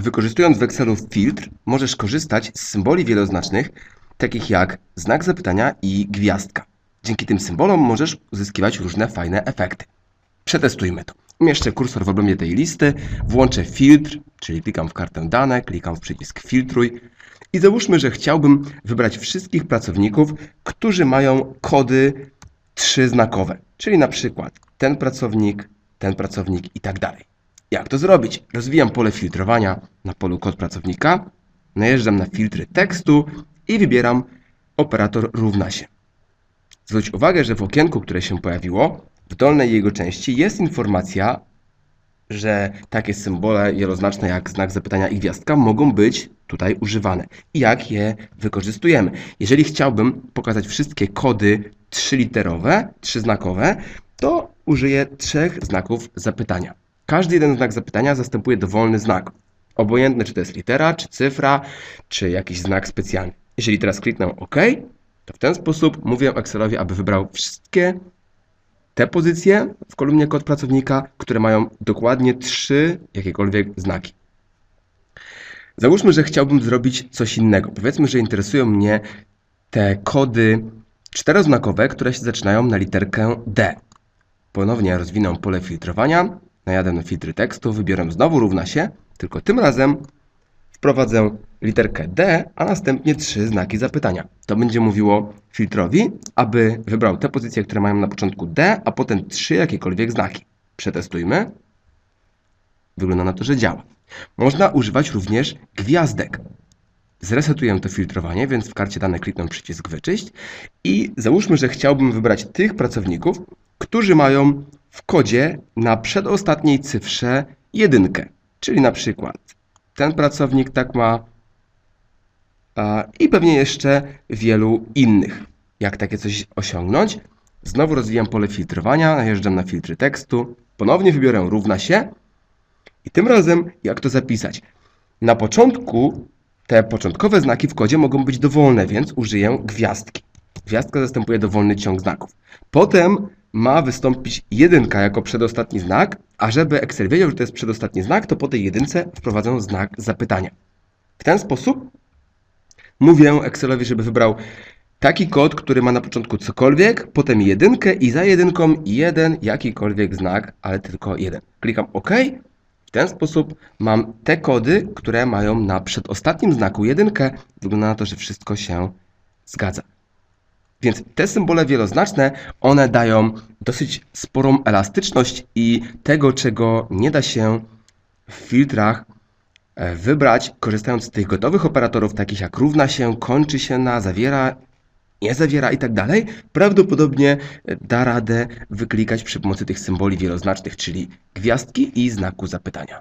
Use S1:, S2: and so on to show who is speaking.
S1: Wykorzystując w Excelu filtr, możesz korzystać z symboli wieloznacznych, takich jak znak zapytania i gwiazdka. Dzięki tym symbolom możesz uzyskiwać różne fajne efekty. Przetestujmy to. Umieszczę kursor w obrębie tej listy, włączę filtr, czyli klikam w kartę dane, klikam w przycisk filtruj i załóżmy, że chciałbym wybrać wszystkich pracowników, którzy mają kody trzyznakowe, czyli na przykład ten pracownik, ten pracownik i tak dalej. Jak to zrobić? Rozwijam pole filtrowania na polu kod pracownika, najeżdżam na filtry tekstu i wybieram operator równa się. Zwróć uwagę, że w okienku, które się pojawiło, w dolnej jego części jest informacja, że takie symbole wieloznaczne jak znak zapytania i gwiazdka mogą być tutaj używane. I jak je wykorzystujemy? Jeżeli chciałbym pokazać wszystkie kody trzyliterowe, trzyznakowe, to użyję trzech znaków zapytania. Każdy jeden znak zapytania zastępuje dowolny znak. Obojętne, czy to jest litera, czy cyfra, czy jakiś znak specjalny. Jeżeli teraz kliknę OK, to w ten sposób mówię Excelowi, aby wybrał wszystkie te pozycje w kolumnie kod pracownika, które mają dokładnie trzy jakiekolwiek znaki. Załóżmy, że chciałbym zrobić coś innego. Powiedzmy, że interesują mnie te kody czteroznakowe, które się zaczynają na literkę D. Ponownie rozwinę pole filtrowania, najadę na filtry tekstu, wybiorę znowu równa się, tylko tym razem wprowadzę literkę D, a następnie trzy znaki zapytania. To będzie mówiło filtrowi, aby wybrał te pozycje, które mają na początku D, a potem trzy jakiekolwiek znaki. Przetestujmy. Wygląda na to, że działa. Można używać również gwiazdek. Zresetuję to filtrowanie, więc w karcie danych kliknę przycisk wyczyść i załóżmy, że chciałbym wybrać tych pracowników, którzy mają w kodzie na przedostatniej cyfrze jedynkę, czyli na przykład ten pracownik tak ma i pewnie jeszcze wielu innych. Jak takie coś osiągnąć? Znowu rozwijam pole filtrowania, najeżdżam na filtry tekstu, ponownie wybiorę równa się i tym razem jak to zapisać? Na początku te początkowe znaki w kodzie mogą być dowolne, więc użyję gwiazdki. Gwiazdka zastępuje dowolny ciąg znaków. Potem ma wystąpić jedynka jako przedostatni znak, a żeby Excel wiedział, że to jest przedostatni znak, to po tej jedynce wprowadzę znak zapytania. W ten sposób mówię Excelowi, żeby wybrał taki kod, który ma na początku cokolwiek, potem jedynkę i za jedynką jeden jakikolwiek znak, ale tylko jeden. Klikam OK. W ten sposób mam te kody, które mają na przedostatnim znaku jedynkę. Wygląda na to, że wszystko się zgadza. Więc te symbole wieloznaczne, one dają dosyć sporą elastyczność i tego, czego nie da się w filtrach e, wybrać, korzystając z tych gotowych operatorów, takich jak równa się, kończy się na, zawiera, nie zawiera i tak dalej, prawdopodobnie e, da radę wyklikać przy pomocy tych symboli wieloznacznych, czyli gwiazdki i znaku zapytania.